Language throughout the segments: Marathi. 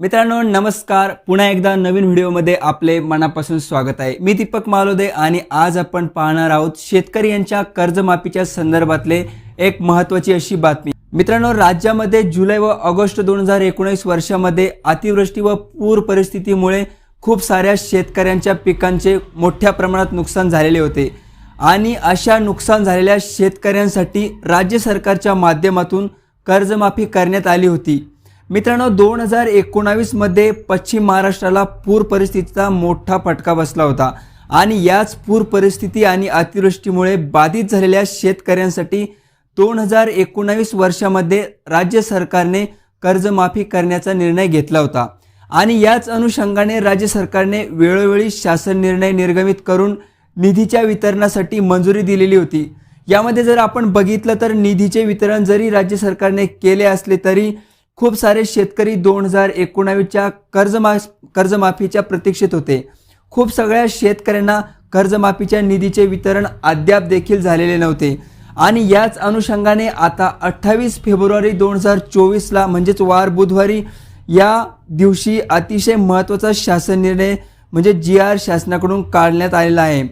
मित्रांनो नमस्कार. पुन्हा एकदा नवीन व्हिडिओमध्ये आपले मनापासून स्वागत आहे. मी दीपक मालोदे आणि आज आपण पाहणार आहोत शेतकरी यांच्या कर्जमाफीच्या संदर्भातले एक महत्त्वाची अशी बातमी. मित्रांनो राज्यामध्ये जुलै व ऑगस्ट दोन हजार एकोणीस वर्षामध्ये अतिवृष्टी व पूर परिस्थितीमुळे खूप साऱ्या शेतकऱ्यांच्या पिकांचे मोठ्या प्रमाणात नुकसान झालेले होते. आणि अशा नुकसान झालेल्या शेतकऱ्यांसाठी राज्य सरकारच्या माध्यमातून कर्जमाफी करण्यात आली होती. मित्रांनो दोन हजार एकोणावीसमध्ये पश्चिम महाराष्ट्राला पूर परिस्थितीचा मोठा फटका बसला होता. आणि याच पूर परिस्थिती आणि अतिवृष्टीमुळे बाधित झालेल्या शेतकऱ्यांसाठी दोन हजार एकोणावीस वर्षामध्ये राज्य सरकारने कर्जमाफी करण्याचा निर्णय घेतला होता. आणि याच अनुषंगाने राज्य सरकारने वेळोवेळी शासन निर्णय निर्गमित करून निधीच्या वितरणासाठी मंजुरी दिलेली होती. यामध्ये जर आपण बघितलं तर निधीचे वितरण जरी राज्य सरकारने केले असले तरी खूप सारे शेतकरी दोन हजार एकोणावीसच्या कर्जमा कर्जमाफीच्या प्रतीक्षेत होते. खूप सगळ्या शेतकऱ्यांना कर्जमाफीच्या निधीचे वितरण अद्याप देखील झालेले नव्हते. आणि याच अनुषंगाने आता अठ्ठावीस फेब्रुवारी दोन हजार चोवीसला म्हणजेच वार बुधवारी या दिवशी अतिशय महत्त्वाचा शासन निर्णय म्हणजे जी आर शासनाकडून काढण्यात आलेला आहे.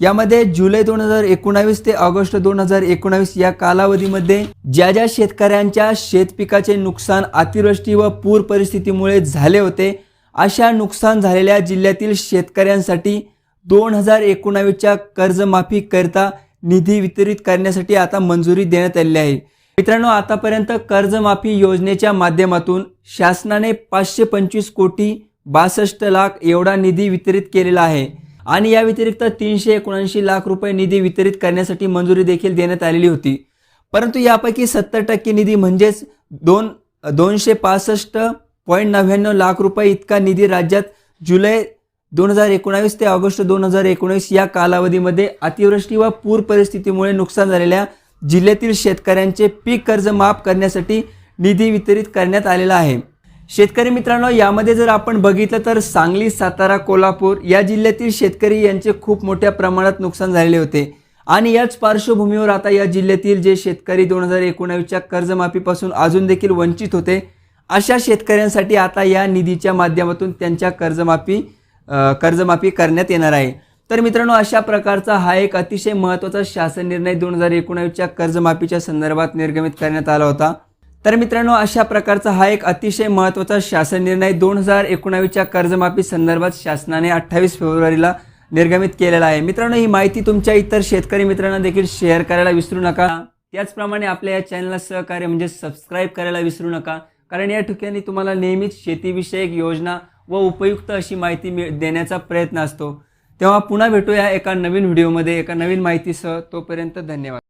यामध्ये जुलै दोन हजार एकोणावीस ते ऑगस्ट दोन हजार एकोणावीस या कालावधीमध्ये ज्या ज्या शेतकऱ्यांच्या शेतपिकाचे नुकसान अतिवृष्टी व पूर परिस्थितीमुळे झाले होते अशा नुकसान झालेल्या जिल्ह्यातील शेतकऱ्यांसाठी दोन हजार एकोणावीसच्या कर्जमाफीकरिता निधी वितरित करण्यासाठी आता मंजुरी देण्यात आलेली आहे. मित्रांनो आतापर्यंत कर्जमाफी योजनेच्या माध्यमातून शासनाने पाचशे पंचवीस कोटी बासष्ट लाख एवढा निधी वितरित केलेला आहे. आणि या व्यतिरिक्त तीनशे एकोणऐंशी लाख रुपये निधी वितरित करण्यासाठी मंजुरी देखील देण्यात आलेली होती. परंतु यापैकी सत्तर टक्के निधी म्हणजेच दोन दोनशे पासष्ट पॉईंट नव्याण्णव लाख रुपये इतका निधी राज्यात जुलै दोन हजार एकोणावीस ते ऑगस्ट दोन हजार एकोणीस या कालावधीमध्ये अतिवृष्टी व पूर परिस्थितीमुळे नुकसान झालेल्या जिल्ह्यातील शेतकऱ्यांचे पीक कर्ज माफ करण्यासाठी निधी वितरित करण्यात आलेला आहे. शेतकरी मित्रांनो यामध्ये जर आपण बघितलं तर सांगली सातारा कोल्हापूर या जिल्ह्यातील शेतकरी यांचे खूप मोठ्या प्रमाणात नुकसान झालेले होते. आणि याच पार्श्वभूमीवर आता या जिल्ह्यातील जे शेतकरी दोन हजार एकोणावीसच्या कर्जमाफीपासून अजून देखील वंचित होते अशा शेतकऱ्यांसाठी आता या निधीच्या माध्यमातून त्यांच्या कर्जमाफी कर्जमाफी करण्यात येणार आहे. तर मित्रांनो अशा प्रकारचा हा एक अतिशय महत्त्वाचा शासन निर्णय दोन हजार एकोणावीसच्या कर्जमाफीच्या संदर्भात निर्गमित करण्यात आला होता. तर मित्रांनो अशा प्रकारचा हा एक अतिशय महत्त्वाचा शासन निर्णय दोन हजार एकोणावीसच्या कर्जमाफी संदर्भात शासनाने अठ्ठावीस फेब्रुवारीला निर्गमित केलेला आहे. मित्रांनो ही माहिती तुमच्या इतर शेतकरी मित्रांना देखील शेअर करायला विसरू नका. त्याचप्रमाणे आपल्या या चॅनलला सहकार्य म्हणजे सबस्क्राईब करायला विसरू नका. कारण या ठिकाणी तुम्हाला नेहमीच शेतीविषयक योजना व उपयुक्त अशी माहिती मिळ देण्याचा प्रयत्न असतो. तेव्हा पुन्हा भेटूया एका नवीन व्हिडिओमध्ये एका नवीन माहितीसह. तोपर्यंत धन्यवाद.